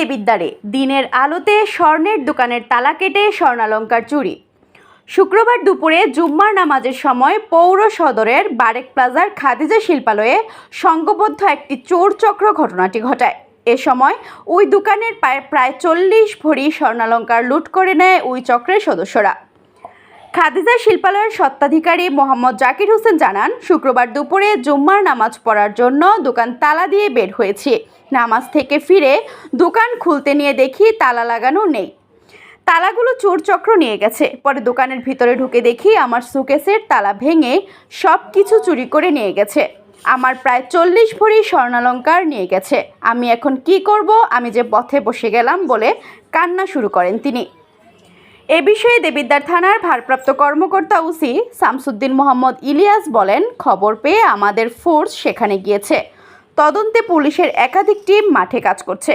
দেবিদ্বারে দিনের আলোতে স্বর্ণের দোকানের তালা কেটে স্বর্ণালঙ্কার চুরি। শুক্রবার দুপুরে জুম্মার নামাজের সময় পৌর সদরের বারেক প্লাজার খাদিজা শিল্পালয়ে সংঘবদ্ধ একটি চোর চক্র ঘটনাটি ঘটায়। এ সময় ওই দোকানের প্রায় প্রায় চল্লিশ ভরি স্বর্ণালঙ্কার লুট করে নেয় ওই চক্রের সদস্যরা। খাদিজা শিল্পালয়ের স্বত্বাধিকারী মোহাম্মদ জাকির হোসেন জানান, শুক্রবার দুপুরে জুম্মার নামাজ পড়ার জন্য দোকান তালা দিয়ে বের হয়েছি। নামাজ থেকে ফিরে দোকান খুলতে নিয়ে দেখি তালা লাগানো নেই। তালাগুলো চোর চক্র নিয়ে গেছে। পরে দোকানের ভিতরে ঢুকে দেখি আমার সুকেসের তালা ভেঙে সব কিছু চুরি করে নিয়ে গেছে। আমার প্রায় চল্লিশ ভরি স্বর্ণালঙ্কার নিয়ে গেছে। আমি এখন কি করব? আমি যে পথে বসে গেলাম বলে কান্না শুরু করেন তিনি। এ বিষয়ে দেবিদ্বার থানার ভারপ্রাপ্ত কর্মকর্তা ওসি শামসুদ্দিন মোহাম্মদ ইলিয়াস বলেন, খবর পেয়ে আমাদের ফোর্স সেখানে গিয়েছে। তদন্তে পুলিশের একাধিক টিম মাঠে কাজ করছে।